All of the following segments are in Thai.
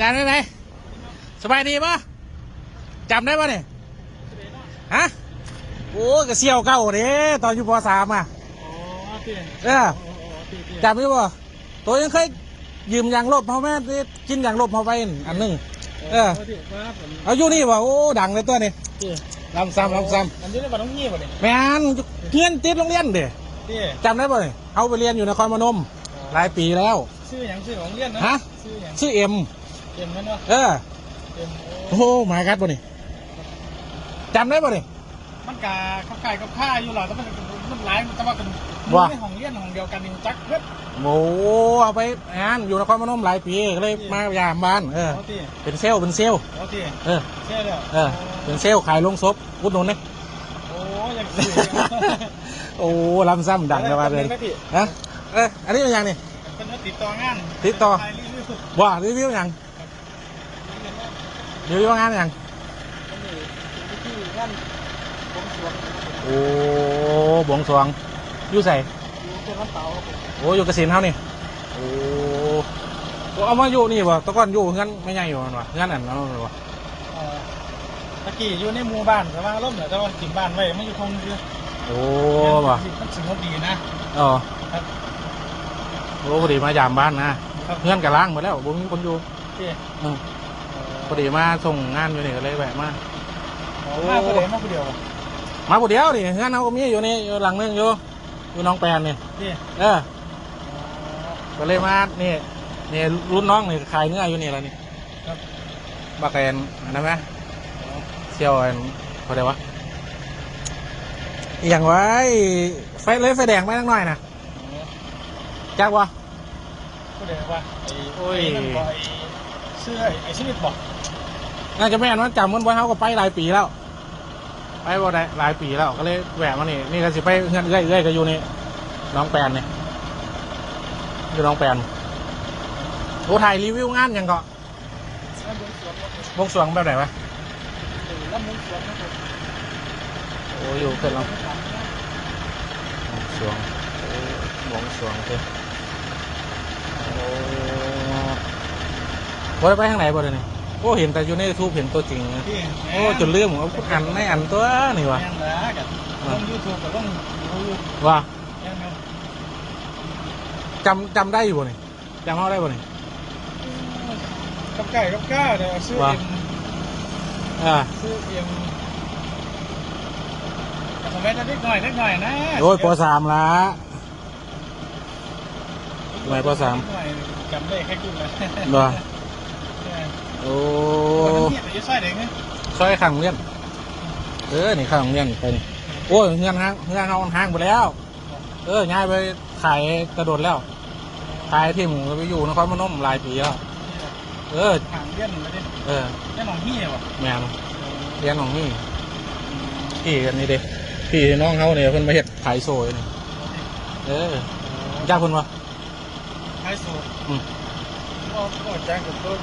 จำได้ไหมสบายดีปะจำได้ปะเนี่ยฮะโอ้กระเซียวเก่าเด้ตอนอยู่ปสามอะอ๋อเตี้ยเออโอ้โหเตี้ยเตี้ยจำได้ปะตัวยังเคยยืมยางลบเขาแม่กินยางลบเขาไปอันหนึ่งเออเตี้ยครับผมเอาอยู่นี่วะโอ้ดังเลยตัวนี้เตี้ยลำซ้ำลำซ้อันนี้เรียกว่าน้องยี่ป่ะเนี่ยำแม่นเพื่อนติดโรงเรียนเด้เตี้ยจำได้ปะเนี่ยเอาไปเรียนอยู่นครพนมหลายปีแล้ว ชื่ออย่างชื่อของเรียนนะฮะชื่ออย่างชื่อเอ็มเต็มกันเนาะเออเต็มโอ้โหหมายกัดปะนี่จำได้ปะนี่ มันกาเขาไก่กับข้าอยู่หรอแต่มันมันหลายแต่ว่ากันว่าในของเรียนของเดียวกันนี่จักเว็บโอ้เอาไปงานอยู่นครพนมหลายปีก็เลยมายามบ้านเออโอ้เตี้ยเป็นเซลลเป็นเซลลโอ้เตี้ยเออ เช่เลยเออ เป็นเซลลขายลงศพอุดหนุนนี่โอ้ยังสื่อโอ้ลำซ้ำดังเลยว่าเลยพี่ฮะเอออันนี้เป็นยังนี่ เป็นว่าติดต่องานติดต่อถ่ายรีวิวว่ารีวิวยัง รีวิวงานยังที่งานผมสวงโอ้บวงสรวงอยู่ใส่อยู่เป็นวันเสาร์ครับผมโอ้อยู่เกษตรเท่านี่โอ้โอ้เอามาอยู่นี่วะตะก้อนอยู่งั้นไม่ใหญ่อยู่มันวะงั้นอันนั้นวะเอ่อตะกี้อยู่ในหมู่บ้านแต่ว่าร่มเหนือแต่ว่ากินบ้านไว้ไม่อยู่คงคือโอ้บ่มันสงบดีนะอ๋อครับโอ้พอดีมายามบ้านนะ ครับเพื่อนกับล้างหมาแล้วบุ้มีคนอยู่ที่อืม พอดีมาส่งงานอยู่นี่ก็เลยแวะมามาคนเดียวมาคนเดียวมาผู้เดียวนี่งานเอาก็มีอยู่นี่อยู่หลังนึงอยู่อยู่หน้องแปนนี่ที่เออก็เลยมานี่นี่รุ่นน้องนี่ขายเนื้ออยู่นี่แล้วนี่ครับบักแอนอันนั้นไหมเซียวอันเขาเรียกว่าอหย่างไว้ไฟเลยไฟแดงไม่ตั้งหน่อยนะจักวะคนเดียวว่าไอ้โอ้ย ไนั่อไอ้ไอ้ชีวิตบอกน่าจะแม่นว่าจำมันไว้เขาก็ไปหลายปีแล้ว ไปบ่าได้หลายปีแล้วก็เลยแหวะมานี่นี่ก็สิไปเงื่อนเอื้อยเอื้อยก็อยู่นี่น้องแปนนี่อยู่น้องแปนโอ้ถ่ายรีวิวงานยังก็แล้วมุ้งสวนครับผมวงสรวงแบบไหนวะแล้วมุ้งสวนครับผมโอ้อยู่เกิดแล้ววงสรวงโอ้วงสรวงโอเคโอ้ บ่ได้ไปทางไหนบ่เลยนี่โอ้เห็นแต่อยู่ในยูทูบเห็นตัวจริงที่โอ้จนลืมผมอันในอันตัวนี่วะแม่นละกับลงยูทูบกับลงยูทูบว่าแม่นครับจำจำได้อยู่บ่นี่จำเขาได้บ่นี่กับไก่กับข้าเดี๋ยวซื้อว่าเอ็มอ่าซื้อเอ็มแต่ผมไม่ได้เล็กหน่อยเล็กหน่อยนะโอ้ยปสามละทำไมปสามจำได้แค่กุ้งเลยบ่ใช่ โอ้โอ้ยแต่จะใส่เด็กไงซอยข้างโรงเรียนเออนี่ข้างโรงเรียนไปนี่โอ้ยเงินห้างเงินเขาห้างไปแล้ว เออย้ายไปขายกระโดดแล้วขายที่หมูไปอยู่นครพนมหลายปีแล้วเออห่างเลี้ยนมาดิเออเลี้ยนของพี่เนี่ยวะแม่นเรียนของนี่พี่กันนี่เด้พี่น้องเขาเนี่ยเพิ่นมาเฮ็ดขายโซ่อยู่นี่เออจ้าเพิ่นวะไฮโซอืมก็ก็จ้างกับตัว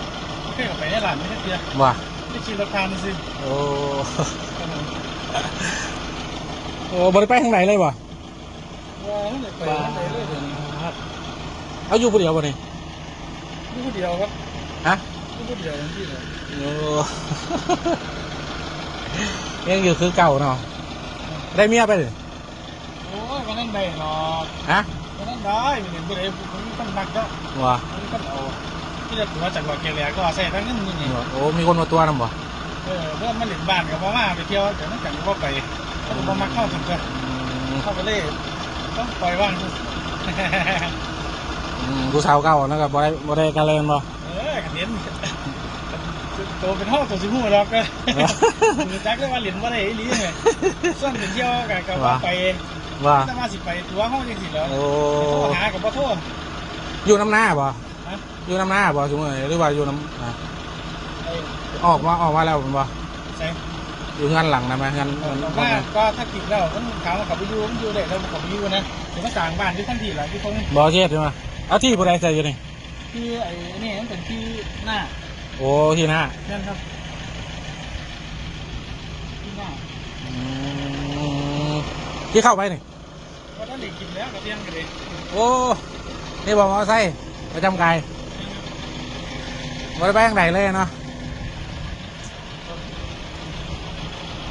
เพื่อนไปในร้านไม่ได้เพียว่าไม่ชิมราคานี่สิโอ้โอ้บริไปทางไหนเลยวะว้าวเลยไปไหนเลยเดี๋ยวนี้เอาอยู่ผู้เดียวบ่นี่นี่คนเดียวครับฮะนี่คนเดียวที่เลยโอ้ยังอยู่คือเก่าเนาะได้เมียไปเลยโอ้ยวันนั้นได้หรอกฮะวันนั้นได้ไม่เห็นบ่ได้ผมต้องนักก็ว่าผมก็เอา ที่จะถือว่าจากหลอดเกลียก็ใส่ทั้งนั้นนี่นี่โอ้มีคนมาตัวนำบ่เออเพื่อนมาหลินบ้านกับพ่อมาไปเที่ยวแต่นั่นกันก็ไปถ้าผมมาเข้าถึงจะอืมเข้าไปเล่ต้องปล่อยว่างอืมผู้สาวเก่านะก็บ่ได้บ่ได้กันเลยบ่เออกันเห็นโตเป็นห้องตัวสิหูเราก็คือจักเลยว่าหลินว่าได้อีหลีไงส่วนเป็นเที่ยวกับกับว่าไปว่าถ้ามาสิไปตัวห้องจังสิแล้วโอ้โทรหากับพ่อโทษอยู่น้ำหน้าบ่ฮะ อยู่น้ำหน้าบ่สมมุติหรือว่าอยู่น้ำอะไอ้ออกมาออกมาแล้วบ่ใส่อยู่งานหลังนะมั้ยงานออกมาก็ถ้ากินแล้วมันถามว่าเขาไปอยู่มันอยู่ได้แล้วเขาไปอยู่นะถึงมาสร้างบ้านที่ทันทีหละที่เขาบ่เช็ดใช่มั้ยเอาที่ผู้ใดใส่อยู่นี่ที่ไอ้นี่มันเป็นที่หน้า โอ้ที่หน้านั่นครับที่หน้าอืมที่เข้าไปนี่ว่าถ้าเหล็กกินแล้วก็เที่ยงกันเลยโอ้นี่บอกมอไซค์ ประจำกายบ่ได้ไปทางไหนเลยเนาะ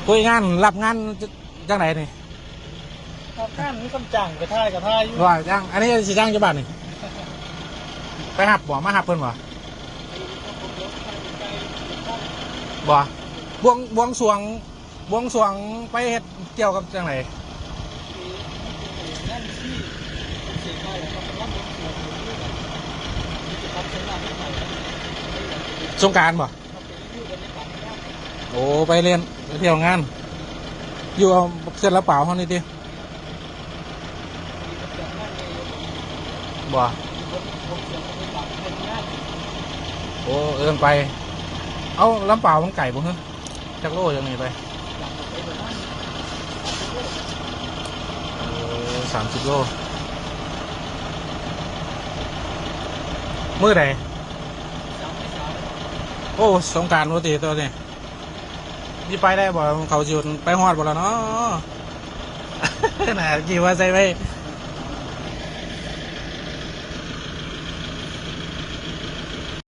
คุยงานรับงานจะจังไหนนี่เอาข้ามนี่คำจังกระท่ายกระท่ายอยู่ว่าจ้างอันนี้สิจ้างจะบาทนี่ไปหับบ่มาหับเพิ่นบ่บ่บวงบวงสรวงบวงสรวงไปเฮ็ดเกี่ยวกับจังไหนนั่นที่เสียไปแล้วก็เป็นรับเป็นตัวนี่จะทำเสงการบ่โอ้ไปเรียนไปเที่ยวงาน อยู่เอาเคลื่อนละเปล่าเท่านี้ดิมีกับจัดงานในบ่บนบนเสียงบรรยากาศเป็นงานโอ้เอินไป เอาลำเปล่ามันไก่บ่ฮะจักโลยังไงไปสามสิบโล มื่อไหร่โอ้สงการปกติตัวนี้นี่ไปได้บ่เขาจุดไปฮอดบ่แล้วเนาะ น่ะกี่ว่าใส่ไป